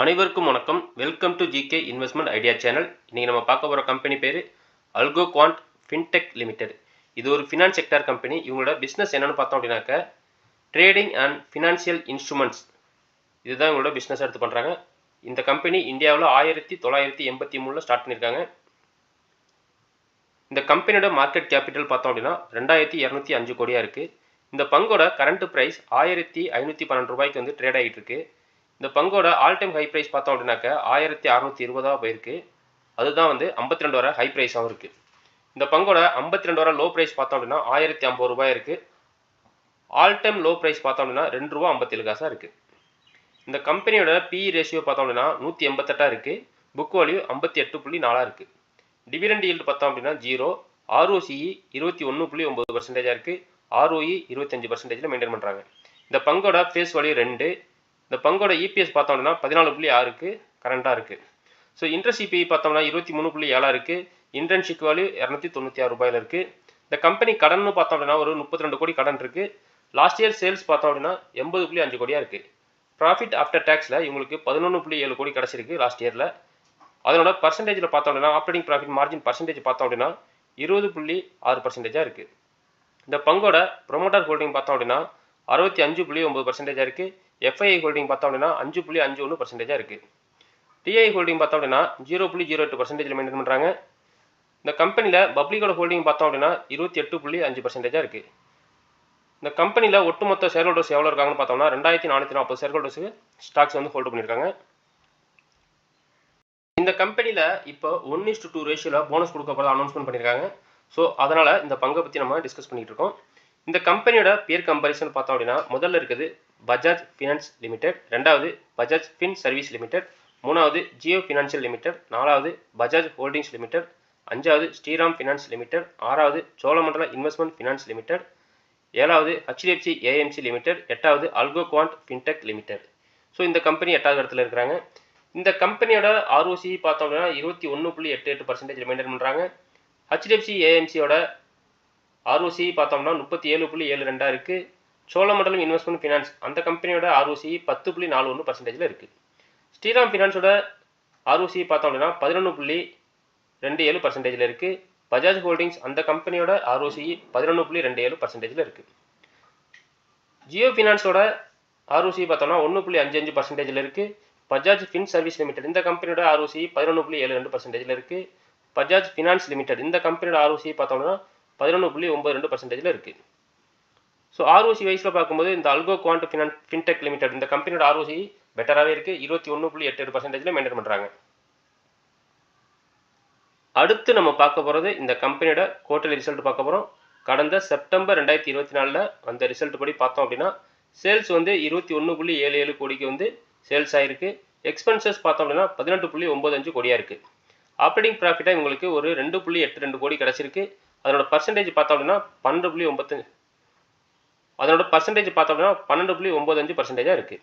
அனைவருக்கும் வணக்கம். Welcome to GK investment idea channel இன்றைக்கி நம்ம பார்க்க போகிற கம்பெனி பேர் அல்கோ குவாண்ட் ஃபின்டெக் லிமிடெட் இது ஒரு ஃபினான்ஸ் செக்டார் கம்பெனி இவங்களோட பிஸ்னஸ் என்னென்னு பார்த்தோம் அப்படின்னாக்க ட்ரேடிங் அண்ட் ஃபினான்ஷியல் இன்ஸ்ட்ருமெண்ட்ஸ் இதுதான் இவங்களோட பிஸ்னஸ் எடுத்து பண்ணுறாங்க இந்த கம்பெனி இந்தியாவில் ஆயிரத்தி தொள்ளாயிரத்தி எண்பத்தி மூணில் ஸ்டார்ட் பண்ணியிருக்காங்க. இந்த கம்பெனியோட மார்க்கெட் கேபிட்டல் பார்த்தோம் அப்படின்னா ரெண்டாயிரத்தி இரநூத்தி அஞ்சு கோடியாக இருக்குது இந்த பங்கோட கரண்ட் ப்ரைஸ் ஆயிரத்தி ஐநூற்றி பன்னெண்டு ரூபாய்க்கு வந்து ட்ரேட் ஆகிட்டு இருக்குது இந்த பங்கோட ஆல் டைம் ஹை ப்ரைஸ் பார்த்தோம் அப்படின்னாக்க ஆயிரத்தி அறநூற்றி இருபதாக போயிருக்கு. அதுதான் வந்து ஐம்பத்தி ரெண்டு வர ஹை ப்ரைஸாகவும் இருக்குது இந்த பங்கோட ஐம்பத்தி ரெண்டு வர லோ ப்ரைஸ் பார்த்தோம் அப்படின்னா ஆயிரத்தி ஐம்பது ரூபாய் இருக்குது ஆல் டைம் லோ ப்ரைஸ் பார்த்தோம் அப்படின்னா ரெண்டு ரூபா ஐம்பத்தேழு காசாக இருக்குது இந்த கம்பெனியோட பி ரேஷியோ பார்த்தோம் அப்படின்னா நூற்றி எண்பத்தெட்டாக இருக்குது புக் வேல்யூ ஐம்பத்தி எட்டு புள்ளி நாலாக இருக்குது டிவிடெண்ட் ஈல்டு பார்த்தோம் அப்படின்னா ஜீரோ ஆர்ஓசிஇ இருபத்தி ஒன்று புள்ளி ஒம்பது பர்சன்டேஜாக இருக்குது ஆர்ஓஇ இருபத்தஞ்சு பர்சன்டேஜில் மெயின்டைன் பண்ணுறாங்க இந்த பங்கோட ஃபேஸ் வேல்யூ ரெண்டு. இந்த பங்கோட இபிஎஸ் பார்த்தோம் அப்படின்னா பதினாலு புள்ளி ஆறுக்கு கரண்ட்டாக இருக்குது ஸோ இன்ட்ரெஸ்ட் இபிஐ பார்த்தோம்னா இருபத்தி மூணு புள்ளி ஏழாக இருக்குது இன்டர்ன்ஷிப் வேல்யூ இரநூத்தி தொண்ணூற்றி ஆறு ரூபாயில் இருக்குது இந்த கம்பெனி கடன்னு பார்த்தோம் அப்படின்னா ஒரு முப்பத்தி ரெண்டு கோடி கடன் இருக்குது லாஸ்ட் இயர் சேல்ஸ் பார்த்தோம் அப்படின்னா எண்பது புள்ளி அஞ்சு கோடியாக இருக்குது ப்ராஃபிட் ஆஃப்டர் டேக்ஸில் இவங்களுக்கு பதினொன்று புள்ளி ஏழு கோடி கிடச்சிருக்கு லாஸ்ட் இயரில் அதனோட பர்சன்டேஜில் பார்த்தோம் அப்படின்னா ஆப்ரேட்டிங் ப்ராஃபிட் மார்ஜின் பர்சன்டேஜ் பார்த்தோம் அப்படின்னா இருபது புள்ளி ஆறு பர்சன்டேஜாக இருக்குது இந்த பங்கோட ப்ரொமோட்டர் ஹோல்டிங் பார்த்தோம் அப்படின்னா அறுபத்தி அஞ்சு புள்ளி ஒம்பது பர்சன்டேஜாக இருக்குது எஃப்ஐஐ ஹோல்டிங் பார்த்தோம் அப்படின்னா அஞ்சு புள்ளி அஞ்சு ஒன்று பர்சன்டேஜாக இருக்குது டிஐ ஹோல்டிங் பார்த்தோம் அப்படின்னா ஜீரோ புள்ளி ஜீரோ எட்டு பர்சன்டேஜில் மெயின்டைன் பண்ணுறாங்க இந்த கம்பெனியில் பப்ளிக்கோட ஹோல்டிங் பார்த்தோம் அப்படின்னா இருபத்தி எட்டு புள்ளி அஞ்சு பர்சன்டேஜாக இருக்குது இந்த கம்பெனியில் ஒட்டுமொத்த ஷேர் ஹோல்டர்ஸ் எவ்வளோ இருக்காங்கன்னு பார்த்தோம்னா ரெண்டாயிரத்தி நானூற்றி நாற்பது ஷேர் ஹோல்டர்ஸுக்கு ஸ்டாக்ஸ் வந்து ஹோல்டு பண்ணியிருக்காங்க இந்த கம்பெனியில் இப்போ ஒன் இஸ்டு டூ ரேஷியோவில் போனஸ் கொடுக்க போகிறதா அனௌன்ஸ்மெண்ட் பண்ணியிருக்காங்க ஸோ அதனால் இந்த பங்கை பற்றி நம்ம டிஸ்கஸ் பண்ணிகிட்டு இருக்கோம். இந்த கம்பெனியோட பியர் கம்பேரிசன் பார்த்தோம் அப்படின்னா முதல்ல இருக்குது பஜாஜ் ஃபினான்ஸ் லிமிடெட் ரெண்டாவது பஜாஜ் ஃபின் சர்வீஸ் லிமிடெட் மூணாவது ஜியோ ஃபினான்ஷியல் லிமிடெட் நாலாவது பஜாஜ் ஹோல்டிங்ஸ் லிமிடெட் அஞ்சாவது ஸ்ரீராம் ஃபினான்ஸ் லிமிடெட் ஆறாவது சோழமண்டல இன்வெஸ்ட்மெண்ட் ஃபினான்ஸ் லிமிடெட் ஏழாவது ஹெச்டிஎஃப்சி ஏஎம்சி லிமிடெட் எட்டாவது algo quant fintech limited so இந்த கம்பெனி எட்டாவது இடத்துல இருக்கிறாங்க. இந்த கம்பெனியோட ஆர்ஓசி பார்த்தோம் அப்படின்னா இருபத்தி ஒன்று புள்ளி எட்டு எட்டு பர்சன்டேஜ் மெயின்டைன் பண்ணுறாங்க ஹெச்டிஎஃப்சி ஏஎம்சியோட ஆர்ஓசி பார்த்தோம்னா முப்பத்தி ஏழு புள்ளி ஏழு ரெண்டாக இருக்குது சோழமண்டலம் இன்வெஸ்ட்மெண்ட் ஃபினான்ஸ் அந்த கம்பெனியோட ஆர்ஓசி பத்து புள்ளி நாலு ஒன்று பர்சன்டேஜில் இருக்குது ஸ்ரீராம் ஃபினான்ஸோட ஆர்ஓசி பார்த்தோம் அப்படின்னா பதினொன்று புள்ளி ரெண்டு ஏழு பர்சன்டேஜில் இருக்குது பஜாஜ் ஹோல்டிங்ஸ் அந்த கம்பெனியோட ஆர்ஓசி பதினொன்று புள்ளி ரெண்டு ஏழு பர்சன்டேஜில் இருக்குது ஜியோ ஃபினான்ஸோட ஆர்ஓசி பார்த்தோம்னா ஒன்று புள்ளி அஞ்சு அஞ்சு பர்சன்டேஜில் இருக்குது பஜாஜ் ஃபின் சர்வீஸ் லிமிடெட் இந்த கம்பெனியோட ஆர்ஓசி பதினொன்று புள்ளி ஏழு ரெண்டு பர்சன்டேஜில் இருக்குது பஜாஜ் ஃபினான்ஸ் லிமிடெட் இந்த கம்பெனியோட ஆர்ஓசி பார்த்தோம்னா பதினொன்று புள்ளி ஒம்பது ரெண்டு பர்சன்டேஜில் இருக்குது ஸோ ஆர்ஓசி வைஸில் பார்க்கும்போது இந்த algo quant finan fintech limited இந்த கம்பெனியோட ஆர்ஓசி பெட்டராகவே இருக்குது இருபத்தி ஒன்று புள்ளி எட்டு எட்டு பர்சன்டேஜில் மெயின்டைன் பண்ணுறாங்க அடுத்து நம்ம பார்க்க போகிறது இந்த கம்பெனியோட குவார்டர்லி ரிசல்ட் பார்க்க போகிறோம் கடந்த செப்டம்பர் ரெண்டாயிரத்தி இருபத்தி நாலில் வந்த ரிசல்ட் படி பார்த்தோம் அப்படின்னா சேல்ஸ் வந்து இருபத்தி ஒன்று புள்ளி ஏழு ஏழு கோடிக்கு வந்து சேல்ஸ் ஆகிருக்கு எக்ஸ்பென்சஸ் பார்த்தோம் அப்படின்னா பதினெட்டு புள்ளி ஒம்பது அஞ்சு கோடியாக இருக்குது ஆப்ரேட்டிங் ப்ராஃபிட்டாக இவங்களுக்கு ஒரு ரெண்டு புள்ளி எட்டு ரெண்டு கோடி கிடச்சிருக்கு. அதனோட பர்சன்டேஜ் பார்த்தோம் அப்படின்னா பன்னெண்டு புள்ளி ஒம்பத்தஞ்சு அதனோட பர்சன்டேஜ் பார்த்தோம் அப்படின்னா பன்னெண்டு புள்ளி ஒம்பது அஞ்சு பர்சன்டேஜாக இருக்குது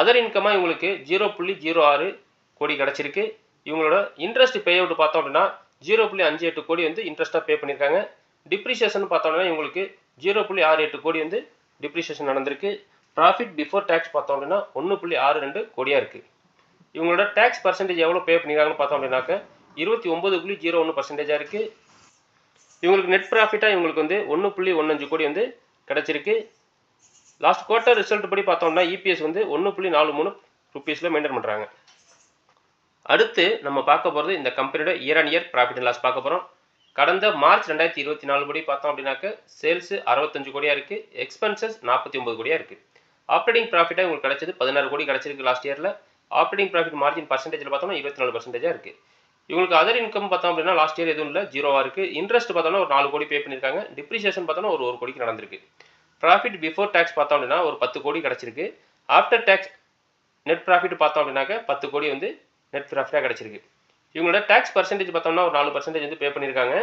அதர் இன்கமாக இவங்களுக்கு ஜீரோ புள்ளி ஜீரோ ஆறு கோடி கிடச்சிருக்கு. இவங்களோட இன்ட்ரெஸ்ட் பே அவுட் பார்த்தோம் அப்படின்னா ஜீரோ புள்ளி அஞ்சு எட்டு கோடி வந்து இன்ட்ரெஸ்ட்டாக பே பண்ணியிருக்காங்க. டிப்ரிஷியேஷன் பார்த்தோம்னா இவங்களுக்கு ஜீரோ புள்ளி ஆறு எட்டு கோடி வந்து டிப்ரிஷியேஷன் நடந்திருக்கு. ப்ராஃபிட் பிஃபோர் டேக்ஸ் பார்த்தோம் அப்படின்னா ஒன்று புள்ளி ஆறு ரெண்டு கோடியாக இருக்குது இவங்களோட டேக்ஸ் பர்சன்டேஜ் எவ்வளோ பே பண்ணியிருக்காங்கன்னு பார்த்தோம் அப்படின்னாக்க இருபத்தி ஒம்பது புள்ளி ஜீரோ ஒன்று பர்சன்டேஜாக இருக்குது இவங்களுக்கு நெட் ப்ராஃபிட்டாக இவங்களுக்கு வந்து ஒன்று புள்ளி ஒன்றஞ்சு கோடி வந்து கிடச்சிருக்கு. லாஸ்ட் குவார்ட்டர் ரிசல்ட் படி பார்த்தோம்னா இபிஎஸ் வந்து ஒன்று புள்ளி நாலு மூணு ருபீஸில் மெயின்டைன் பண்ணுறாங்க அடுத்து நம்ம பார்க்க போகிறது இந்த கம்பெனியோட year and year profit and loss பார்க்க போகிறோம் கடந்த மார்ச் ரெண்டாயிரத்தி இருபத்தி நாலு படி பார்த்தோம் அப்படின்னாக்க சேல்ஸு அறுபத்தஞ்சு கோடியாக இருக்குது எக்ஸ்பென்சஸ் நாற்பத்தி ஒம்பது கோடியாக இருக்குது ஆப்ரேட்டிங் ப்ராஃபிட்டாக உங்களுக்கு கிடச்சது பதினாறு கோடி கிடச்சிருக்கு லாஸ்ட் இயரில் ஆப்ரேட்டிங் ப்ராஃபிட் மார்ஜின் பர்சன்டேஜில் பார்த்தோம்னா இருபத்தி நாலு பர்சன்டேஜாக இருக்குது இவங்களுக்கு அதர் இன்கம் பார்த்தோம் அப்படின்னா லாஸ்ட் இயர் எதுவும் இல்லை. ஜீரோவாக இருக்குது இன்ட்ரெஸ்ட் பார்த்தோம்னா ஒரு நாலு கோடி பே பண்ணியிருக்காங்க. டிப்ரிசியேஷன் பார்த்தோம்னா ஒரு ஒரு கோடிக்கு நடந்திருக்கு. ப்ராஃபிட் பிஃபோர் டேக்ஸ் பார்த்தோம் அப்படின்னா ஒரு பத்து கோடி கிடச்சிருக்கு. ஆஃப்டர் டேக்ஸ் நெட் ப்ராஃபிட் பார்த்தோம் அப்படின்னாக்க பத்து கோடி வந்து நெட் ப்ராஃபிட்டாக கிடச்சிருக்கு. இவங்களோட டேக்ஸ் பர்சன்டேஜ் பார்த்தோம்னா ஒரு நாலு பர்சன்டேஜ் வந்து பே பண்ணியிருக்காங்க.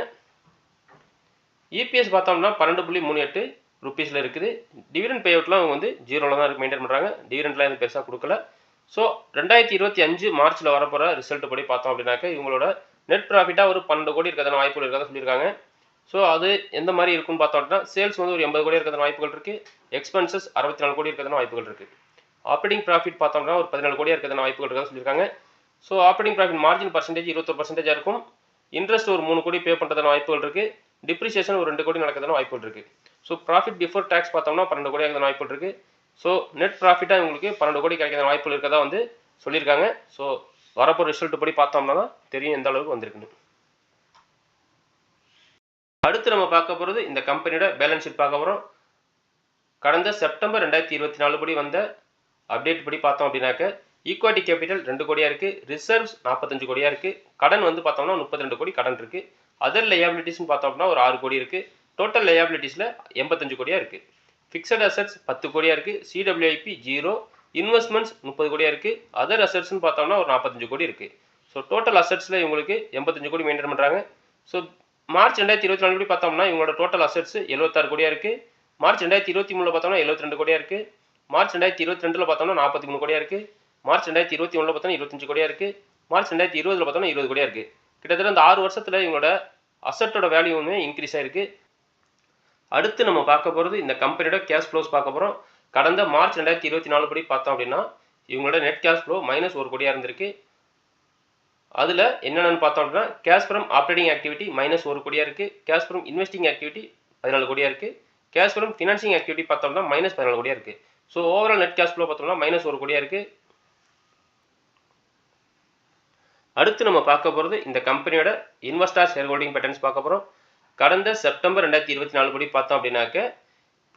இபிஎஸ் பார்த்தோம்னா பன்னெண்டு புள்ளி மூணு எட்டு ருபீஸில் இருக்குது. டிவிடெண்ட் பே அவுட்லாம் அவங்க வந்து ஜீரோவில் தான் மெயின்டைன் பண்ணுறாங்க டிவிடெண்ட்லாம் எதுவும் பெருசாக கொடுக்கல. ஸோ ரெண்டாயிரத்தி இருபத்தி அஞ்சு மார்ச்சில் வரப்போகிற ரிசல்ட் படி பார்த்தோம் அப்படின்னாக்க இவங்களோட நெட் ப்ராஃபிட்டாக ஒரு பன்னெண்டு கோடி இருக்கிறதான வாய்ப்புகள் இருக்கிறதா சொல்லியிருக்காங்க. ஸோ அது எந்த மாதிரி இருக்குன்னு பார்த்தோம் அப்படின்னா சேல்ஸ் வந்து ஒரு எண்பது கோடி இருக்கிறதான வாய்ப்புகள் இருக்குது எக்ஸ்பென்சஸ் அறுபத்தி நாலு கோடி இருக்கிறதான வாய்ப்புகள் இருக்குது ஆப்ரேட்டிங் ப்ராஃபிட் பார்த்தோம்னா ஒரு பதினாலு கோடியாக இருக்கிறதான வாய்ப்புகள் இருக்கா சொல்லியிருக்காங்க. So operating profit margin percentage இருபத்தொரு பர்சன்டேஜாக இருக்கும். இன்ட்ரெஸ்ட் ஒரு மூணு கோடி பே பண்ணுறதான வாய்ப்புகள் இருக்குது டிப்ரிசியேஷன் ஒரு ரெண்டு கோடி நடக்கிறதான வாய்ப்புகள் இருக்குது ஸோ ப்ராஃபிட் பிஃபோர் டேக்ஸ் பார்த்தோம்னா பன்னெண்டு கோடி இருக்கிற வாய்ப்புகள் இருக்குது ஸோ நெட் ப்ராஃபிட்டாக உங்களுக்கு பன்னெண்டு கோடி கிடைக்கிற வாய்ப்புகள் இருக்கதா வந்து சொல்லியிருக்காங்க. ஸோ வரப்போ ரிசல்ட் படி பார்த்தோம்னா தான் தெரியும் எந்த அளவுக்கு வந்திருக்குன்னு. அடுத்து நம்ம பார்க்க போகிறது இந்த கம்பெனியோட பேலன்ஸ் ஷீட் பார்க்க போகிறோம் கடந்த செப்டம்பர் ரெண்டாயிரத்தி இருபத்தி நாலு படி வந்த அப்டேட் படி பார்த்தோம் அப்படின்னாக்க ஈக்வாட்டி கேபிட்டல் ரெண்டு கோடியாக இருக்குது ரிசர்வ்ஸ் நாற்பத்தஞ்சு கோடியாக இருக்குது கடன் வந்து பார்த்தோம்னா முப்பத்தி ரெண்டு கோடி கடன் இருக்குது அதர் லையாபிலிட்டிஸ்னு பார்த்தோம் அப்படின்னா ஒரு ஆறு கோடி இருக்குது டோட்டல் லையாபிலிட்டிஸில் எண்பத்தஞ்சு கோடியாக இருக்குது ஃபிக்ஸட் அசட்ஸ் பத்து கோடியாக இருக்குது சிடபிள்யூஐபி ஜீரோ இன்வெஸ்ட்மெண்ட்ஸ் முப்பது கோடியாக இருக்குது அதர் அசட்ஸ்னு பார்த்தோம்னா ஒரு நாற்பத்தஞ்சு கோடி இருக்குது ஸோ டோட்டல் அசட்ஸில் இவங்களுக்கு எண்பத்தஞ்சு கோடி மெயின்டைன் பண்ணுறாங்க ஸோ மார்ச் ரெண்டாயிரத்தி இருபத்தி நாலு படி பார்த்தோம்னா இவங்களோட டோட்டல் அசட்ஸ் எழுபத்தாறு கோடியாக இருக்குது மார்ச் ரெண்டாயிரத்தி இருபத்தி மூணில் பார்த்தோம்னா எழுபத்தி ரெண்டு கோடியாக இருக்குது மார்ச் ரெண்டாயிரத்தி இருபத்தி ரெண்டில் பார்த்தோம்னா நாற்பத்தி மூணு கோடியாக இருக்குது மார்ச் ரெண்டாயிரத்தி இருபத்தி ஒன்றில் பார்த்தோம்னா இருபத்தஞ்சு கோடியாக இருக்குது மார்ச் ரெண்டாயிரத்தி இருபதில் பார்த்தோம்னா இருபது கோடியாக இருக்குது கிட்டத்தட்ட இந்த ஆறு வருஷத்தில் இவங்களோட அசட்டோட வேல்யூவுமே இன்க்ரீஸ் ஆயிருக்கு. அடுத்து நம்ம பார்க்க போகிறது இந்த கம்பெனியோட கேஷ் ஃப்ளோஸ் பார்க்க போகிறோம் கடந்த மார்ச் ரெண்டாயிரத்தி இருபத்தி நாலு படி பார்த்தோம் அப்படின்னா இவங்களோட நெட் கேஷ் ஃப்ளோ மைனஸ் ஒரு கோடியாக இருந்திருக்கு. அதில் என்னென்னு பார்த்தோம் அப்படின்னா cash from operating activity minus ஒரு கோடியாக இருக்குது கேஷ் ஃப்ரம் இன்வெஸ்டிங் ஆக்டிவிட்டி பதினாலு கோடியாக இருக்குது கேஷ் ஃப்ரம் ஃபினான்சிங் ஆக்டிவிட்டி பார்த்தோம்னா மைனஸ் பதினாலு கோடியாக இருக்குது so overall net cash flow பார்த்தோம்னா மைனஸ் ஒரு கோடியாக இருக்குது அடுத்து நம்ம பார்க்க போகிறது இந்த கம்பெனியோட இன்வெஸ்டார் ஷேர் ஹோல்டிங் பேட்டர்ன்ஸ் பார்க்க போகிறோம் கடந்த செப்டம்பர் ரெண்டாயிரத்தி இருபத்தி நாலு படி பார்த்தோம் அப்படின்னாக்க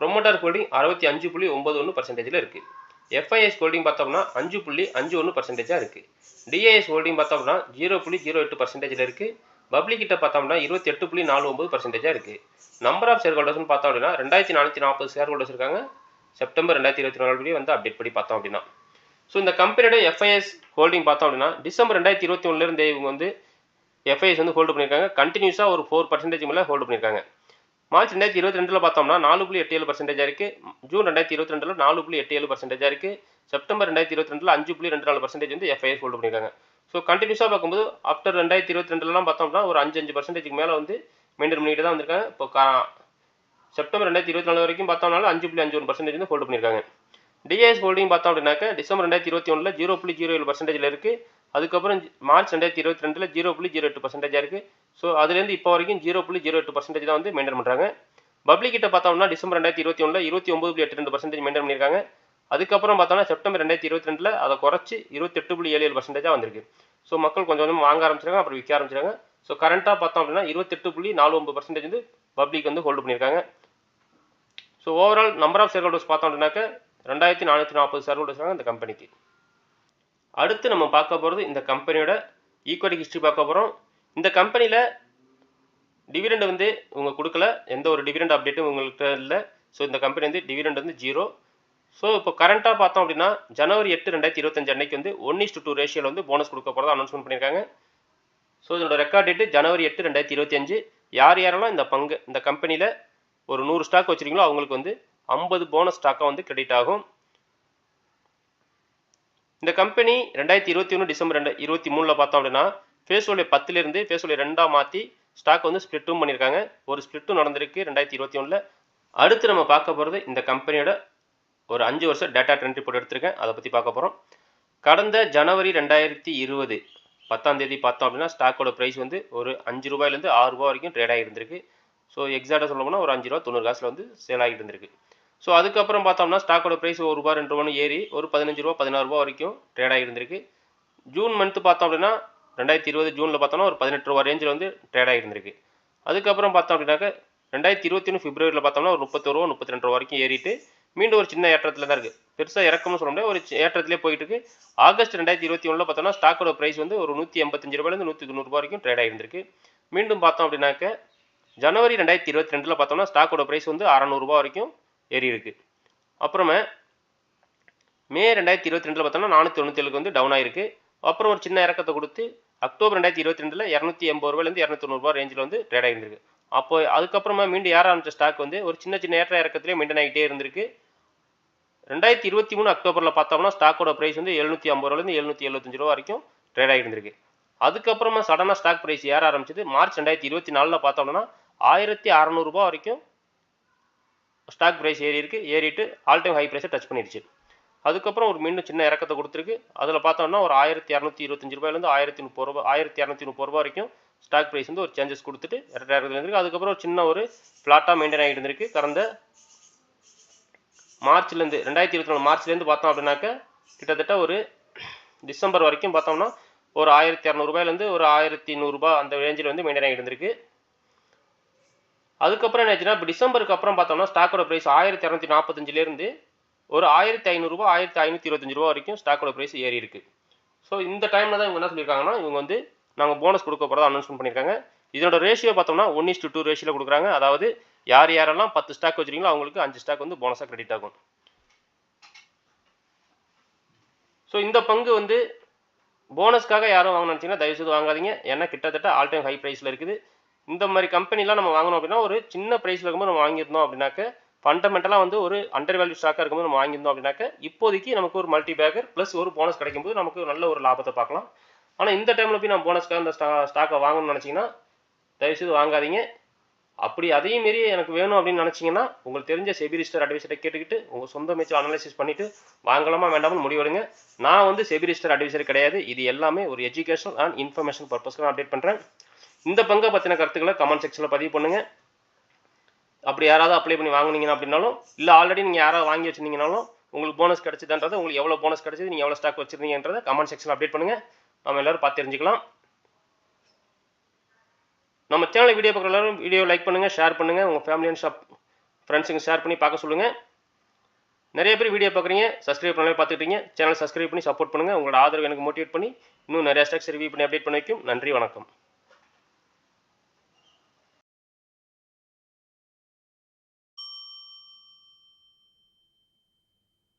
ப்ரொமோட்டர் ஹோல்டிங் அறுபத்தி அஞ்சு புள்ளி ஒம்பது ஒன்று பர்சன்டேஜில் இருக்குது எஃப்ஐஎஸ் ஹோல்டிங் பார்த்தோம்னா அஞ்சு புள்ளி அஞ்சு ஒன்று பர்சன்டேஜாக இருக்குது டிஏஎஸ் ஹோல்டிங் பார்த்தோம்னா ஜீரோ புள்ளி ஜீரோ எட்டு பர்சன்டேஜில் இருக்குது பப்ளிக் கிட்ட பார்த்தோம்னா இருபத்தி எட்டு புள்ளி நாலு ஒம்பது பர்சன்டேஜாக இருக்குது நம்பர் ஆஃப் ஷேர் ஹோல்டர்ஸ்னு பார்த்தோம் அப்படின்னா ரெண்டாயிரத்தி நானூற்றி நாற்பது ஷேர் ஹோல்டர்ஸ் இருக்காங்க. செப்டம்பர் ரெண்டாயிரத்தி இருபத்தி நாலு படி வந்து அப்டேட் படி பார்த்தோம் அப்படின்னா. ஸோ இந்த கம்பெனியோட எஃப்ஐஎஸ் ஹோல்டிங் பார்த்தோம் அப்படின்னா டிசம்பர் ரெண்டாயிரத்தி இருபத்தி ஒன்றுலேருந்து இவங்க வந்து எஃப்ஐஎஸ் வந்து ஹோல்டு பண்ணியிருக்காங்க கண்டினியூஸாக ஒரு ஃபோர் பர்சன்டேஜ் மேலே ஹோல்டு பண்ணியிருக்காங்க மார்ச் ரெண்டாயிரத்தி இருபத்தி ரெண்டில் பார்த்தோம்னா நாலு புள்ளி எட்டு ஏழு பர்சன்டேஜாக இருக்குது ஜூன் ரெண்டாயிரத்தி இருபத்தி ரெண்டில் நாலு புள்ளி எட்டு ஏழு பர்சன்டேஜாக இருக்குது செப்டம்பர் ரெண்டாயிரத்தி இருபத்தி ரெண்டில் அஞ்சு புள்ளி ரெண்டு நாலு பர்சன்டேஜ் வந்து எஃப்ஐஎஸ் ஹோல்டு பண்ணியிருக்காங்க ஸோ கண்டினியூஸாக பார்க்கும்போது ஆஃப்டர் ரெண்டாயிரத்தி இருபத்தி ரெண்டுலலாம் பார்த்தோம்னா ஒரு அஞ்சு அஞ்சு பர்சன்டேஜ்க்கு மேலே வந்து மெயின்டைன் பண்ணிட்டு தான் வந்திருக்காங்க. இப்போ கா செப்டம்பர் ரெண்டாயிரத்தி இருபத்தி நாலு வரைக்கும் பார்த்தோம்னாலும் அஞ்சு புள்ளி அஞ்சு ஒரு பர்சன்டேஜ் வந்து ஹோல்டு பண்ணியிருக்காங்க டிஎஸ் ஹோல்டிங் பார்த்தோம் அப்படின்னாக்க டிசம்பர் ரெண்டாயிரத்தி இருபத்தி ஒன்றில் ஜீரோ புள்ளி ஜீரோ ஏழு பர்சன்டேஜில் இருக்குது அதுக்கப்புறம் மார்ச் ரெண்டாயிரத்தி இருபத்தி ரெண்டில் ஜீரோ புள்ளி ஜீரோ எட்டு பர்சன்டேஜாக இருக்குது ஸோ அதுலேருந்து இப்போ வரைக்கும் ஜீரோ புள்ளி ஜீரோ எட்டு பர்சன்டேஜ் தான் வந்து மெயின்டைன் பண்ணுறாங்க பப்ளிக் கிட்ட பார்த்தோம்னா டிசம்பர் ரெண்டாயிரத்தி இருபத்தி ஒன்றில் இருபத்தி ஒம்பது புள்ளி எட்டு ரெண்டு பர்சன்டேஜ் மெயின்டைன் பண்ணியிருக்காங்க. அதுக்கப்புறம் பார்த்தோம்னா செப்டம்பர் ரெண்டாயிரத்தி இருபத்தி ரெண்டில் அதை குறைச்சி இருபத்தெட்டு புள்ளி ஏழு ஏழு பர்சன்டேஜாக வந்திருக்கு. ஸோ மக்கள் கொஞ்சம் கொஞ்சம் வாங்க ஆரம்பிச்சிருக்காங்க அப்புறம் விற்க ஆரம்பிச்சிருக்காங்க. ஸோ கரண்ட்டாக பார்த்தோம் அப்படின்னா இருபத்தெட்டு புள்ளி நாலு ஒம்பது பர்சன்டேஜ் வந்து பப்ளிக் வந்து ஹோல்டு பண்ணியிருக்காங்க. So overall number of share holders பார்த்தோம் அப்படின்னாக்க ரெண்டாயிரத்தி நானூற்றி நாற்பது ஷேர் ஹோல்டர்ஸ் இருக்காங்க இந்த கம்பெனிக்கு அடுத்து நம்ம பார்க்க போகிறது இந்த கம்பெனியோட ஈக்விட்டி ஹிஸ்ட்ரி பார்க்க போகிறோம் இந்த கம்பெனியில் டிவிடெண்ட் வந்து உங்கள் கொடுக்கல. எந்த ஒரு டிவிடெண்ட் அப்டேட்டும் உங்கள்கிட்ட இல்லை. ஸோ இந்த கம்பெனி வந்து டிவிடெண்ட் வந்து ஜீரோ ஸோ இப்போ கரண்ட்டாக பார்த்தோம் அப்படின்னா ஜனவரி எட்டு ரெண்டாயிரத்தி இருபத்தஞ்சு அன்னைக்கு வந்து ஒன் இஸ்டு டூ ரேஷியோவில் வந்து போனஸ் கொடுக்க போகிறதா அனௌன்ஸ்மெண்ட் பண்ணியிருக்காங்க. ஸோ இதோட ரெக்கார்ட் டேட்டு ஜனவரி எட்டு ரெண்டாயிரத்தி இருபத்தஞ்சு. யார் யாரெல்லாம் இந்த பங்கு இந்த கம்பெனியில் ஒரு நூறு ஸ்டாக் வச்சுருக்கீங்களோ அவங்களுக்கு வந்து ஐம்பது போனஸ் ஸ்டாக்காக வந்து கிரெடிட் ஆகும். இந்த கம்பெனி ரெண்டாயிரத்தி இருபத்தி ஒன்று டிசம்பர் ரெண்டு இருபத்தி மூணில் பார்த்தோம் அப்படின்னா ஃபேஸ் வேல்யூ பத்துலேருந்து ஃபேஸ் வேல்யூ ரெண்டாக மாற்றி ஸ்டாக் வந்து ஸ்ப்ளிட்டும் பண்ணியிருக்காங்க. ஒரு ஸ்ப்ளிட்டும் நடந்திருக்கு ரெண்டாயிரத்தி இருபத்தி ஒன்றில் அடுத்து நம்ம பார்க்க போகிறது இந்த கம்பெனியோட ஒரு அஞ்சு வருஷம் டேட்டா ட்ரெண்ட் ரிப்போர்ட் எடுத்திருக்கேன். அதை பற்றி பார்க்க போகிறோம் கடந்த ஜனவரி ரெண்டாயிரத்தி இருபது பத்தாம் தேதி பார்த்தோம் அப்படின்னா ஸ்டாக்கோட ப்ரைஸ் வந்து ஒரு அஞ்சு ரூபாயிலேருந்து ஆறு ரூபா வரைக்கும் ட்ரேட் ஆகிருந்திருக்கு ஸோ எக்ஸாக்டாக சொல்லணும்னா ஒரு அஞ்சு ரூபா தொண்ணூறு காசில் வந்து சேல் ஆகிட்டு இருந்திருக்கு. ஸோ அதுக்கப்புறம் பார்த்தோம்னா ஸ்டாக்கோட ப்ரைஸ் ஒரு ரூபா ரெண்டு ரூபான்னு ஏறி ஒரு பதினஞ்சு ரூபா பதினாறு ரூபா வரைக்கும் ட்ரேட் ஆகிட்டு ஜூன் மந்த்து பார்த்தோம் அப்படின்னா ரெண்டாயிரத்தி இருபது ஜூனில் பார்த்தோம்னா ஒரு பதினெட்டு ரூபா ரேஞ்சில் வந்து ட்ரேட் ஆகிட்டு அதுக்கப்புறம் பார்த்தோம் அப்படின்னாக்க ரெண்டாயிரத்தி இருபத்தி ஒன்று பிப்ரவரியில் பார்த்தோம்னா ஒரு முப்பத்தொரு ரூபா முப்பத்தி ரெண்டு ரூபா வரைக்கும் ஏறிட்டு மீண்டும் ஒரு சின்ன ஏற்றத்தில் தான் இருக்குது பெருசாக இறக்கம்னு சொல்ல முடியாது ஒரு ஏற்றத்திலே போயிட்டு இருக்கு ஆகஸ்ட் ரெண்டாயிரத்தி இருபத்தி ஒன்றில் பார்த்தோம்னா ஸ்டாக்கோட ப்ரைஸ் வந்து ஒரு நூற்றி எண்பத்தஞ்சு ரூபாயிலேருந்து நூற்றி தொண்ணூறுபா வரைக்கும் ட்ரேட் ஆகிருந்திருக்கு மீண்டும் பார்த்தோம் அப்படின்னாக்க ஜனவரி ரெண்டாயிரத்தி இருபத்தி ரெண்டில் பார்த்தோம்னா ஸ்டாக்கோட ப்ரைஸ் வந்து அறநூறுபா வரைக்கும் ஏறி இருக்குது அப்புறமே மே ரெண்டாயிரத்தி இருபத்தி ரெண்டில் பார்த்தோம்னா நானூற்றி தொண்ணூத்தேழுக்கு வந்து டவுன் ஆயிருக்கு. அப்புறம் ஒரு சின்ன இறக்கத்தை கொடுத்து அக்டோபர் ரெண்டாயிரத்தி இருபத்தி ரெண்டில் இரநூத்தி எண்பது ரூபாயிலேருந்து இரநூத்தொண்ணூறுபா ரேஞ்சில் வந்து ட்ரேட் ஆகிருந்திருக்கு அப்போ அதுக்கப்புறமா மீண்டும் ஏற ஆரம்பித்த ஸ்டாக் வந்து ஒரு சின்ன சின்ன ஏற்ற இறக்கத்திலே மெயின்டைன் ஆகிட்டே இருந்திருக்கு. ரெண்டாயிரத்தி இருபத்தி மூணு அக்டோபரில் பார்த்தோம்னா ஸ்டாக்கோட ப்ரைஸ் வந்து எழுநூற்றி ஐம்பது ரூபாலேருந்து எழுநூற்றி எழுபத்தஞ்சு ரூபா வரைக்கும் ட்ரேட் ஆகிருந்திருக்கு அதுக்கப்புறமா சடனாக ஸ்டாக் ப்ரைஸ் ஏற ஆரம்பிச்சது மார்ச் ரெண்டாயிரத்தி இருபத்தி நாலில் பார்த்தோம்னா ஆயிரத்தி அறநூறுபா வரைக்கும் ஸ்டாக் ப்ரைஸ் ஏறி இருக்கு. ஏறிட்டு ஆல் டைம் ஹை ப்ரைஸை டச் பண்ணிடுச்சு அதுக்கப்புறம் ஒரு மீண்டும் சின்ன இறக்கத்தை கொடுத்துருக்கு. அதில் பார்த்தோம்னா ஒரு ஆயிரத்தி இரநூத்தி இருபத்தஞ்சு ரூபாயிலேருந்து ஆயிரத்தி முப்பது ரூபா ஆயிரத்தி இரநூத்தி முப்பது ரூபா வரைக்கும் ஸ்டாக் ப்ரைஸ் வந்து ஒரு சேஞ்சஸ் கொடுத்துட்டு இறக்கத்தில் இருந்திருக்கு அதுக்கப்புறம் ஒரு சின்ன ஒரு ஃப்ளாட்டாக மெயின்டைன் ஆகிட்டு இருந்திருக்கு. கடந்த மார்ச்லேருந்து ரெண்டாயிரத்தி இருபத்தி நாலு மார்ச்லேருந்து பார்த்தோம் அப்படின்னாக்க கிட்டத்தட்ட ஒரு டிசம்பர் வரைக்கும் பார்த்தோம்னா ஒரு ஆயிரத்தி இரநூறுபாயிலேருந்து ஒரு ஆயிரத்தி நூறுரூபா அந்த ரேஞ்சில் வந்து மெயின்டைன் ஆகிட்டு இருந்திருக்கு. அதுக்கப்புறம் என்ன ஆச்சுன்னா இப்போ டிசம்பருக்கு அப்புறம் பார்த்தோம்னா ஸ்டாக்கோட ப்ரைஸ் ஆயிரத்தி இரநூத்தி நாற்பத்தஞ்சிலேருந்து ஒரு ஆயிரத்தி ஐநூறுரூவா ஆயிரத்தி ஐநூற்றி இருபத்தஞ்சி ரூபா வரைக்கும் ஸ்டாக்கோட ப்ரைஸ் ஏறி இருக்கு. ஸோ இந்த டைமில் தான் இவங்க என்ன சொல்லியிருக்காங்கன்னா இவங்க வந்து நாங்கள் போனஸ் கொடுக்க போகிறதா அனௌன்ஸ்மெண்ட் பண்ணியிருக்காங்க. இதோட ரேஷியோ பார்த்தோம்னா ஒன் இஸ் டூ ரேஷியோவில் கொடுக்குறாங்க. அதாவது யார் யாரெல்லாம் பத்து ஸ்டாக் வச்சுருக்கீங்களோ அவங்களுக்கு அஞ்சு ஸ்டாக் வந்து போனஸாக கிரெடிட் ஆகும். ஸோ இந்த பங்கு வந்து போனஸ்க்காக யாரும் வாங்கணும்னு நினச்சிங்கன்னா தயவுசெய்து வாங்காதீங்க. ஏன்னா கிட்டத்தட்ட ஆல் டைம் ஹை ப்ரைஸில் இருக்குது. இந்த மாதிரி கம்பெனிலாம் நம்ம வாங்கணும் அப்படின்னா ஒரு சின்ன ப்ரைஸில் இருக்கும்போது நம்ம வாங்கியிருந்தோம் அப்படின்னாக்க ஃபண்டமெண்டலாக வந்து ஒரு அண்டர் வேல்யூ ஸ்டாக்காக இருக்கும்போது நம்ம வாங்கியிருந்தோம் அப்படின்னாக்க இப்போதைக்கு நமக்கு ஒரு மல்டி பேக்கர் ப்ளஸ் ஒரு போனஸ் கிடைக்கும்போது நமக்கு நல்ல ஒரு லாபத்தை பார்க்கலாம். ஆனால் இந்த டைமில் போய் நம்ம போனஸ்க்காக இந்த ஸ்டா ஸ்டாக்கை வாங்கணும்னு நினச்சிங்கன்னா தயவுசெய்து வாங்காதீங்க. அப்படி அதையும் மீறி எனக்கு வேணும் அப்படின்னு நினச்சிங்கன்னா உங்களுக்கு தெரிஞ்ச செபி ரிஜிஸ்டர் அட்வைசரை கேட்டுக்கிட்டு உங்கள் சொந்த மிச்சம் அனலைசிஸ் பண்ணிவிட்டு வாங்கலாமா வேண்டாமல் முடிவெடுங்க. நான் வந்து செபி ரிஜிஸ்டர் அட்வைசர் கிடையாது. இது எல்லாமே ஒரு எஜுகேஷன் அண்ட் இன்ஃபர்மேஷன் பர்பஸ்க்கு நான் அப்டேட் பண்ணுறேன் இந்த பங்கை பற்றின கருத்துக்களை கமெண்ட் செக்ஷனில் பதிவு பண்ணுங்கள் அப்படி யாராவது அப்ளை பண்ணி வாங்குனீங்கன்னா அப்படின்னாலும் இல்லை ஆல்ரெடி நீங்கள் யாராவது வாங்கி வச்சிருந்தீங்கனாலும் உங்களுக்கு போனஸ் கிடைச்சதுன்றது உங்களுக்கு எவ்வளோ போனஸ் கிடச்சிது நீங்கள் எவ்வளோ ஸ்டாக் வச்சிருந்தீங்கன்றதை கமெண்ட் செக்ஷனில் அப்டேட் பண்ணுங்கள் நம்ம எல்லாரும் பார்த்து தெரிஞ்சுக்கலாம். நம்ம சேனல் வீடியோ பார்க்குற எல்லாரும் வீடியோ லைக் பண்ணுங்கள் ஷேர் பண்ணுங்கள் உங்கள் ஃபேமிலி அண்ட் ஷாப் ஃப்ரெண்ட்ஸுங்க ஷேர் பண்ணி பார்க்க சொல்லுங்கள் நிறைய பேர் வீடியோ பார்க்குறீங்க சப்ஸ்கிரைப் பண்ணவே பார்த்துக்கிட்டீங்க. சேனல் சப்ஸ்கிரைப் பண்ணி சப்போர்ட் பண்ணுங்கள் உங்களோட ஆதரவு எனக்கு மோட்டிவேட் பண்ணி இன்னும் நிறைய ஸ்டாக்ஸ் ரிவ்யூ பண்ணி அப்டேட் பண்ண வைக்கும். நன்றி வணக்கம்.